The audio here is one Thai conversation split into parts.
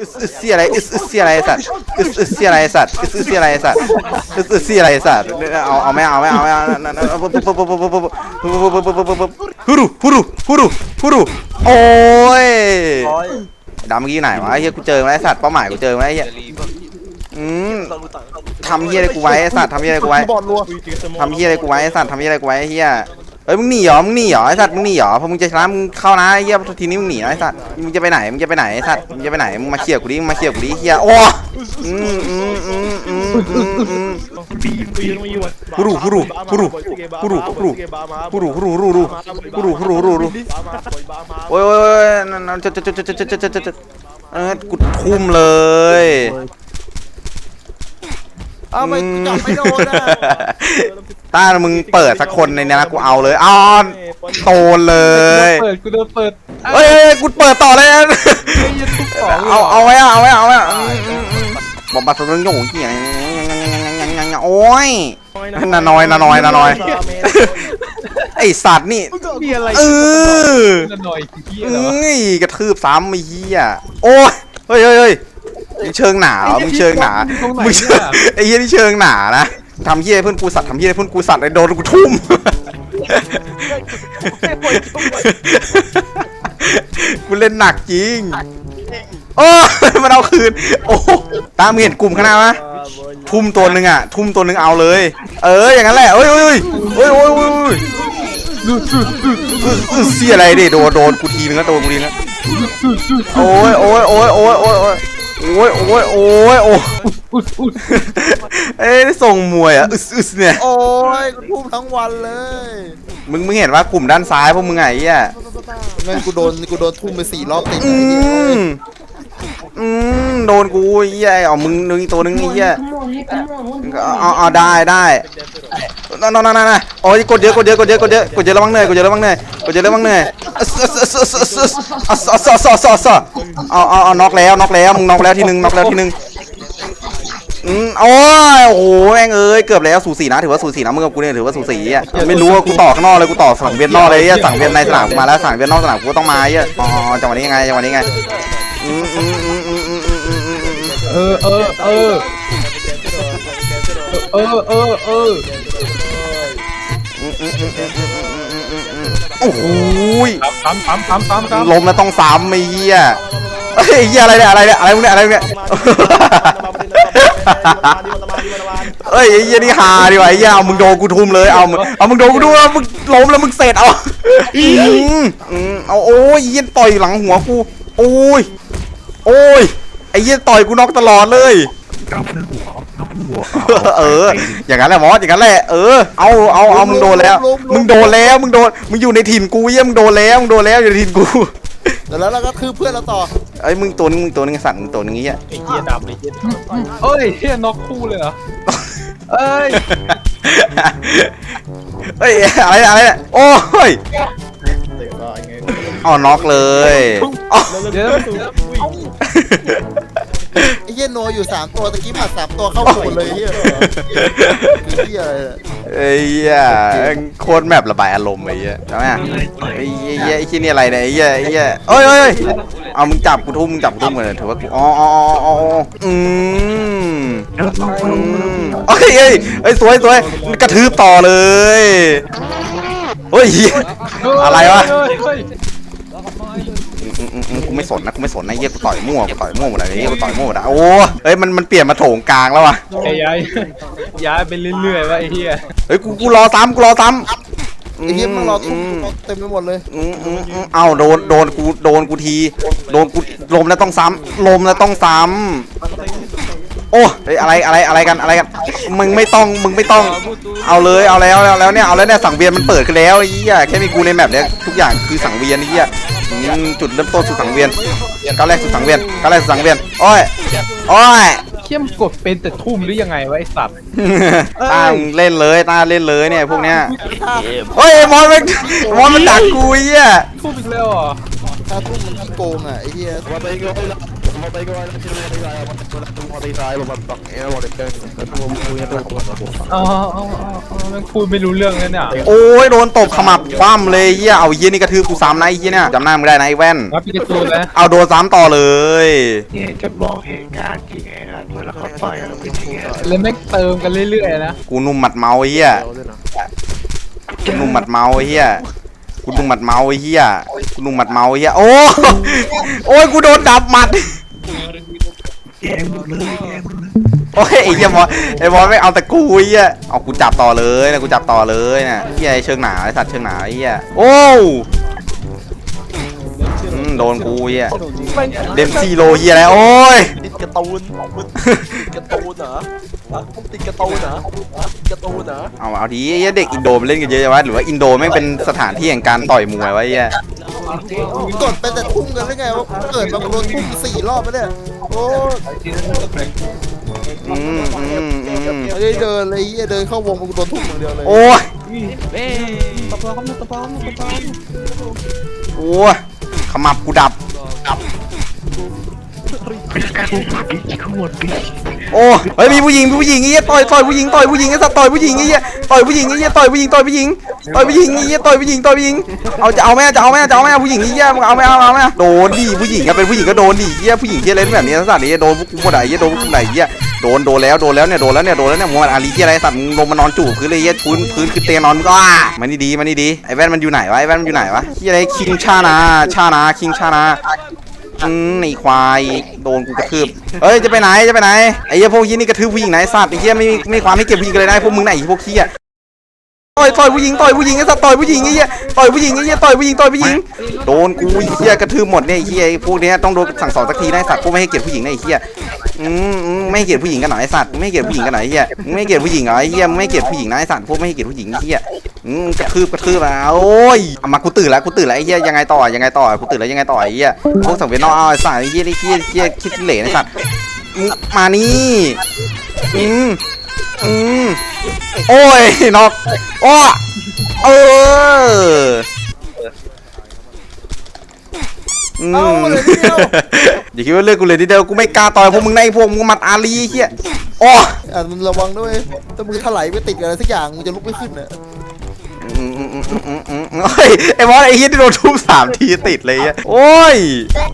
อึสอึสเสียอะไรอึสอึสเสียอะไรไอ้สัตว์อึสอึสเสียอะไรไอ้สัตว์อึสอึสเสียอะไรไอ้สัตว์อึสอึสเสียอะไรไอ้สัตว์เอาเอาไม่เอาไม่เอาไม่เอานั่นนั่นปุ๊บปุ๊บปุ๊บปุ๊บปุ๊บปุ๊บปุ๊บปุ๊บปุ๊บปุ๊บปุ๊บฮูรุฮูรุฮูรุฮูรุโอ้ยดำเมื่อกี้ไหนวะไอ้เฮียกูเจอมาไอ้สัตว์เป้าหมายกูเจอมาไอ้เฮียอืมทำเฮียอะไรกูไว้ไอ้สัตว์ทำเฮียอะไรกูไว้บอลรัวทำเฮียอะไรกูไว้ไอ้สัตว์ทำเฮียอะไรกูไว้ไอ้เฮีย เอ้ยมึงหนีเหรอมึงหนีเหรอไอ้สัตว์มึงหนีเหรอพอมึงจะชนะมึงเข้านะไอ้เฮียทีนี้มึงหนีนะไอ้สัตว์มึงจะไปไหนมึงจะไปไหนไอ้สัตว์มึงจะไปไหนมึงมาเขี่ยกูดิมึงมาเขี่ยกูดิเฮียโอ้อืมอืมอืมอืมอืมอืมฮูรุฮูรุฮูรุฮูรุฮูรุฮูรุฮูรุฮูรุฮูรุฮูรุฮูรุฮูรุโอ้ยโอ้ยโอ้ยนั่นนั่นจะจะจะจะจะจะจะจะเออกูทุ่มเลย อ้าวไม่จับไม่โดนอะต้ามึงเปิดสักคนในนี้นะกูเอาเลยอ้อนโตนเลยเปิดกูโดนเปิดเอ้ยเอ้ยกูเปิดต่อเลยเอาเอาไว้อะเอาไว้อะเอาไว้อะอืมอืมอืมบอกมาตัวนึงโยงเหี้ยโอ้ยนาน้อยนาน้อยนาน้อยไอสัตว์นี่มีอะไรเออหน่อยเฮียเอเหรอวะ้ยกระทืบซ้ำไอ้เหี้ยโอ้ยเฮ้ยเฮ้ยเฮ้ย มึงเชิงหนาเหรอมึงเชิงหนามึงเชิงไอ้เหี้ยนี่เชิงหนานะทำเหี้ยให้เพื่อนกูสัตว์ทำเหี้ยให้เพื่อนกูสัตว์ไอ้โดนกูทุ่ม กูเล่นหนักจริง โอ้ มันเอาคืน โอ้โหตามมึงเห็นกลุ่มข้างหน้าไหมทุ่มตัวหนึ่งอะ ทุ่มตัวหนึ่งเอาเลย เออ อย่างนั้นแหละเอ้ยเอ้ยเอ้ยเอ้ยเอ้ยเอ้ยเอ้ยเสียอะไรดิ โดน โดน กูทีนึงแล้วโดนกูทีนึงแล้วโอ้ยโอ้ยโอ้ยโอ้ยโอ้ย โอ้ยโอ้ยโอ้ยโอ้ยโอ้ยอุดอุดเอ้ยส่งมวยอะอึสอึสเนี่ย โอ้ยกูทุ่มทั้งวันเลยมึงมึงเห็นว่ากลุ่มด้านซ้ายพวกมึงไงไอ้เหี้ยงั้นกูโดนกูโดนทุ่มไปสี่รอบติดอืมอืมโดนกูไอ้เหี้ยเอามึงนึงอีกตัวนึงไอ้เหี้ยเอาเอาเอาได้ได้ นอนนอนนอนโอ้ยกดเยอะกดเยอะกดเยอะกดเยอะกดเยอะล้วมั้งเหนื่อยกดเยอะล้วมั้งเหนื่อยกดเยอะล้วมั้งเหนื่อยอะสอสอสอสอสอเอาเอาเอาน็อกแล้วน็อกแล้วมึงน็อกแล้วทีนึงน็อกแล้วทีนึงอืมโอ้ยโอ้โหแม่งเอ้ยเกือบแล้วสูสีนะถือว่าสูสีนะมึงกับกูเนี่ยถือว่าสูสีอะไม่รู้ว่ากูต่อข้างนอกเลยกูต่อสังเวียนนอกเลยอะสังเวียนในสนามมาแล้วสังเวียนนอกสนามกูต้องมาอะอ๋อจังหวะนี้ไงจังหวะนี้ไงเออเออเออเออเออเออ โอ้โหยซ้ำซ้ำซ้ำซ้ำซ้ำล้มแล้วต้องซ้ำไอ้เหี้ยเฮ้ยเหี้ยอะไรเนี่ยอะไรเนี่ยอะไรมึงเนี่ยอะไรมึงเนี่ยเอ้ยไอ้เหี้ยนี่ฮาดีว่ะไอ้เหี้ยเอามึงโดนกูทุ่มเลยเอามึงเอามึงโดนกูด้วยมึงล้มแล้วมึงเสร็จเอาอืมอืมเอาโอ้ยเหี้ยต่อยหลังหัวกูโอ้ยโอ้ยไอ้เหี้ยต่อยกูน็อกตลอดเลย เออ อย่างนั้นแหละมอสอย่างนั้นแหละ เออ เอาเอาเอามึงโดนแล้ว มึงโดนแล้ว มึงโดน มึงอยู่ในถิ่นกูเยี่ยมึงโดนแล้ว มึงโดนแล้วอยู่ในถิ่นกู แล้วเราก็คือเพื่อนเราต่อเอ้ยมึงตัวนึงมึงตัวนึงไอ้สัตว์มึงตัวนึงไอ้เงี้ยไอ้เฮียดำไอ้เฮียเอ้ยเฮียน็อกคู่เลยเหรอ เอ้ยเฮ้ยอะไรอะไรเนี่ยโอ้ยเอาน็อกเลยอ๋อเดี๋ยว ไอ้เหี้ยโนอยู่สามตัวตะกี้ผัดสามตัวเข้าหมดเลยไอ้เหี้ยคือเหี้ยอะไรอะไอ้เหี้ยโคตรแมประบายอารมณ์ไอ้เหี้ยใช่ไหมไอ้เหี้ยไอ้ที่นี่อะไรเนี่ยไอ้เหี้ยไอ้เหี้ยเอ้ยเอ้ยเอ้ยเอามึงจับกูทุ่มมึงจับกูทุ่มเลยถือว่ากูอ๋ออ๋ออ๋ออ๋ออืมอืมเอ้ยเอ้ยเอ้ยสวยสวยกระทืบต่อเลยเฮ้ยเหี้ยอะไรวะ เฮ้ยเฮ้ยอืมอืมอืมกูไม่สนนะกูไม่สนนะเหี้ยกูต่อยมั่วกูต่อยมั่วหมดเลยเหี้ยกูต่อยมั่วหมดอะโอ้เอ้ยมันมันเปลี่ยนมาโถงกลางแล้วว่ะไอ้ย้ายย้ายไปเรื่อยๆวะไอ้เฮียเฮ้ยกูกูรอซ้ำกูรอซ้ำไอ้เหี้ยมึงรอทุ่มมเต็มไปหมดเลยอืมอืมอืมเอ้าโดนโดนกูโดนกูที โดนกูลมแล้วต้องซ้ำลมแล้วต้องซ้ำโอ้เฮ้ยอะไรอะไรอะไรกันอะไรกันมึงไม่ต้องมึงไม่ต้องเอาเลยเอาแล้วเอาแล้วเนี่ยเอาแล้วเนี่ยสังเวียนมันเปิดขึ้นแล้วไอ้เหี้ยแค่มีกูในแมปเนี้ยทุกอย่างคือสังเวียนไอ้เหี้ยอืม จุดเริ่มต้นสู่สังเวียนก้าวแรกสู่สังเวียนก้าวแรกสู่สังเวียนโอ้ยโอ้ยเขี้ยมกดเป็นแต่ทุ่มหรือยังไงวะไอ้สัตว์ตามึงเล่นเลยตาเล่นเลยเนี่ยพวกเนี้ยเฮ้ยมอนมันมอนมันดักกูไอ้เหี้ยทุ่มอีกแล้วเหรอถ้าทุ่มมันขี้โกงอะไอ้เหี้ย ว่าไก็ matay ko alam sino matay tayo. Wala nang matay tayo. Babak. Eh, wala ka. Punya to ko. อ๋ออ๋ออ๋อแม่งพูดไม่รู้เรื่องเลยเนี่ยโอ้ยโดนตบขมับคว่ำเลยเฮียเอาเฮียนี่กระทืบกูซ้ำนะไอ้เฮียเนี่ยจำหน้ามึงได้นะไอ้แว่น รับปิกาจูเลยเอาโดนซ้ำต่อเลย เนี่ยจะบอกเหตุการณ์จริงไงนะเวลาเขาต่อยกันเป็นยังไงแล้วแม่งเติมกันเรื่อยๆนะกูนุ่มหมัดเมาไอ้เฮียกูนุ่มหมัดเมาไอ้เฮียกูนุ่มหมัดเมาไอ้เฮียกูนุ่มหมัดเมาไอ้เฮียโอ้ โอ้ยกูโดนดับหมัด แย่งหมดเลยแย่งหมดเลยโอ้ยไอ้เหี้ยบอลไอ้บอลไม่เอาแต่กูไอ้เหี้ยเอากูจับต่อเลยนะกูจับต่อเลยนะเหี้ยไอ้เชิงหนาไอ้สัตว์เชิงหนาไอ้เหี้ยโอ้อืมโดนกูไอ้เหี้ยเดมซีโลเหี้ยอะไรโอ้ย ติดการ์ตูนการ์ตูนเหรอฮะติดการ์ตูนเหรอฮะการ์ตูนเหรอเอาเอาดีไอ้เหี้ยเด็กอินโดมันเล่นกันเยอะจังวะหรือว่าอินโดแม่งเป็นสถานที่แห่งการต่อยมวยวะไอ้เหี้ย กดไปแต่ทุ่มกันได้ไงวะเกิดมาโดนทุ่มสี่รอบแล้วเนี่ยโอ้ยอืมอืมอืมไม่ได้เดินเลยเหี้ยเดินเข้าวงกูโดนทุ่มอย่างเดียวเลยโอ้ยเอ้ยตะพร้อมตะพร้อมตะพร้อมโอ้ยขมับกูดับปีขมวดปี โอ้เฮ้ยมีผู้หญิงมีผู้หญิงไอ้เหี้ยต่อยต่อยผู้หญิงต่อยผู้หญิงไอ้สัตว์ต่อยผู้หญิงไอ้เหี้ยต่อยผู้หญิงไอ้เหี้ยต่อยผู้หญิงต่อยผู้หญิงต่อยผู้หญิงไอ้เหี้ยต่อยผู้หญิงต่อยผู้หญิงเอาจะเอาไหมจะเอาไหมจะเอาไหมผู้หญิงไอ้เหี้ยมึงเอาไหมเอาเอาไหมโดนดิผู้หญิงอะเป็นผู้หญิงก็โดนดิเหี้ยผู้หญิงเหี้ยเล่นแบบนี้สัตว์นี่โดนพวกกูหมดไอ้เหี้ยโดนพวกกูไหนเหี้ยโดนโดนแล้วโดนแล้วเนี่ยโดนแล้วเนี่ยโดนแล้วเนี่ยมัวอาลีเหี้ยอะไรสัตว์มึงลงมานอนจูบพื้นเลยเหี้ยพื้นพื้นคือเตียงนอนมึงก็อะมันนี่ดีมันนี่ดีไอ้แว่นมันอยู่ไหนวะไอ้แว่นมันอยู่ไหนวะเหี้ยอะไรคิงชานาชานาคิงชานา อืมไอควายโดนกูกระทืบเอ้ยจะไปไหนจะไปไหนไอ้เหี้ยพวกยี่นี่กระทืบผู้หญิงไหนสัตว์ไอ้เหี้ยไม่มีไม่ความไม่เก็บผู้หญิงเลยนะไอ้พวกมึงไหนไอ้พวกขี้อะต่อยต่อยผู้หญิงต่อยผู้หญิงไอ้สัตว์ต่อยผู้หญิงไอ้เหี้ยต่อยผู้หญิงไอ้เหี้ยต่อยผู้หญิงต่อยผู้หญิงโดนกูไอ้เหี้ยกระทืบหมดเนี่ยไอ้เหี้ยพวกเนี้ยต้องโดนสั่งสอนสักทีนะไอ้สัตว์พวกไม่ให้เกียรติผู้หญิงนะไอ้เหี้ยอืมอืมไม่ให้เกียรติผู้หญิงกันหน่อยไอ้สัตว์ไม่ให้เกียรติผู้หญิงกันหน่อยไอ้เหี้ยไม่ให้เกียรติผู้หญิงเหรอไอ้เหี้ยไม่ให้เกียรติผู้หญิงนะไอ้สัตว์พวกไม่ให้เกียรติผู้หญิงไอ้เหี้ย อืมกระทืบกระทืบแล้วโอ้ยเอามากูตื่นแล้วกูตื่นแล้วไอ้เหี้ยยังไงต่อยังไงต่อกูตื่นแล้วยังไงต่อไอ้เหี้ยพวกสังเวียนนอกเอาไอ้สัตว์ไอ้เหี้ยไอ้เหี้ยเหี้ยคิดเหล่ไอ้สัตว์มึงมานี่อืมอืมโอ้ยนอกอ้อเอออืมเอาเลยทีเดียวอย่าคิดว่าเลือกกูเลยทีเดียวกูไม่กล้าต่อยพวกมึงในะไอ้พวกมึงมัดอาลีไอ้เหี้ยอ้ออะมึงระวังด้วยถ้ามึงถลายไปติดกับอะไรสักอย่างมึงจะลุกไม่ขึ้นน่ะ อืมอืมอืมอืมอืมอืมเฮ้ยไอ้บอสไอ้เหี้ยที่โดนทุบสามทีติดเลยอะโอ้ย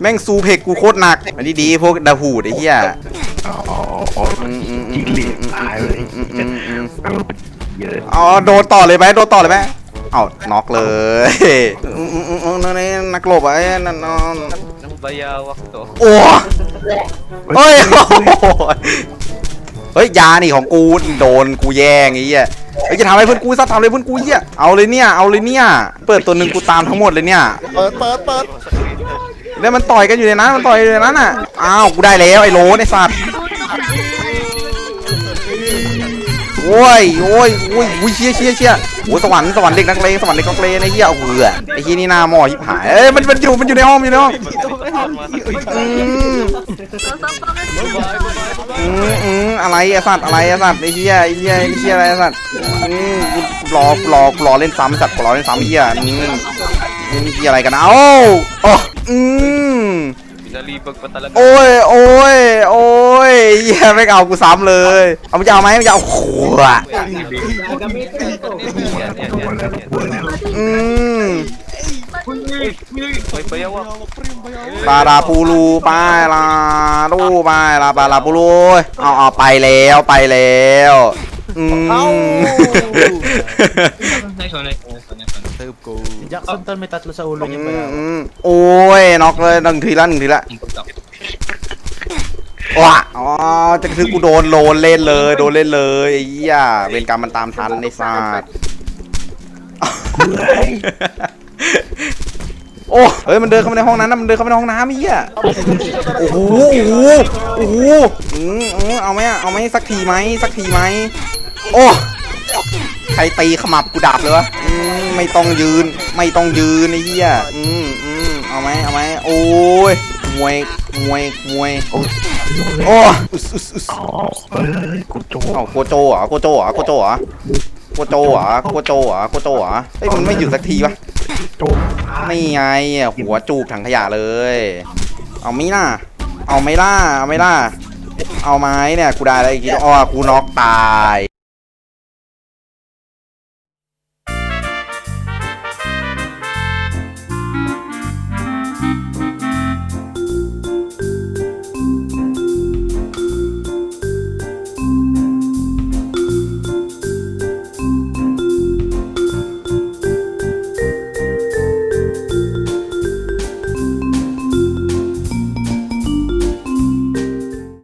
แม่งซูเพกกูโคตรหนักอันนี้ดีพวกดาหูดไอ้เหี้ยอ๋ออ๋อจิงหลีดตายเลยอืมอืมอืมเยอะเอโดนต่อเลยไหมโดนต่อเลยไหมเอาน็อกเลยอืมอืมอืมอืมนั่นนี่นักหลบไอ้นั่นนอน Nabaya waktu โอ้เฮ้ยโอ้โหเฮ้ยยานี่ของกูโดนกูแย่งไอ้เหี้ย เฮ้ยจะทำอะไรเพื่อนกูสักทำอะไรเพื่อนกูเหี้ยเอาเลยเนี่ยเอาเลยเนี่ยเปิดตัวหนึ่งกูตามทั้งหมดเลยเนี่ยเปิดเปิดเปิดแล้วมันต่อยกันอยู่ในนั้นมันต่อยอยู่ในนั้นอะอ้าวกูได้แล้วไอ้โลนไอ้สัตว์โอ้ยโอ้ยโอ้ยโอ้ยเชี่ยเชี่ยเชี่ยโอ้ยสวรรค์สวรรค์เด็กนักเลงสวรรค์เด็กนักเลงไอ้เหี้ยเอาเบื่อไอ้เหี้ยนี่หน้าหม้อยิบหายเอ้ยมันมันอยู่มันอยู่ในห้องอยู่ในห้อง อืมอืมอืมอะไรไอ้สัตว์อะไรไอ้สัตว์ไอ้เหี้ยไอ้เหี้ยไอ้เหี้ยอะไรไอ้สัตว์อืมกูรอกูรอกูรอเล่นซ้ำไอ้สัตว์กูรอเล่นซ้ำไอ้เหี้ยอืมนี่เหี้ยอะไรกันนะเอ้าอ๋ออืม Nalibag pa talaga โอ้ย โอ้ย โอ้ยเหี้ยไม่เอากูซ้ำเลย เอามึงจะเอาไหมมึงจะเอาขวด Yan, yan, yan, yan, yan. อืม ปาราปูรูไปลาดูไปลาปาราปูรูเอาเอาไปแล้วไปแล้วอืมเอ้า Jackson tol may tatlo sa ulo niya pa yan. อืมโอ้ยน็อกเลยหนึ่งทีละหนึ่งทีละว้าอ๋อจะคือกูโดนโลนเล่นเลยโดนเล่นเลยไอ้เหี้ยเวรกรรมมันตามทันในศาสตร์ อ้เฮ้ยมันเดินเข้ามาในห้องนั้นนะมันเดินเข้ามาในห้องน้ำไอ้เหี้ยโอ้โหโอ้โหโอ้โหอืมอืมเอาไหมอะเอาไหมสักทีไหมสักทีไหมโอ้ใครตีขมับกูดับเลยวะอืมไม่ต้องยืน ไม่ต้องยืนไอ้เหี้ยอืมอืมเอาไหมเอาไหมโอ้ยมวยมวยมวยโอ้โอ้อุสอุสอุสอ๋อเอ้ยกูโจเอ้าโกโจเหรอโกโจเหรอโกโจเหรอโกโจเหรอโกโจเหรอโกโจเหรอเฮ้ยมันไม่หยุดสักทีวะโจนี่ไงอะหัวจูบถังขยะเลย เอาไม่ล่ะ เอาไม่ล่าเอาไม่ล่าเอาไม้เนี่ยกูได้แล้วอีกทีอ๋อกูน็อกตาย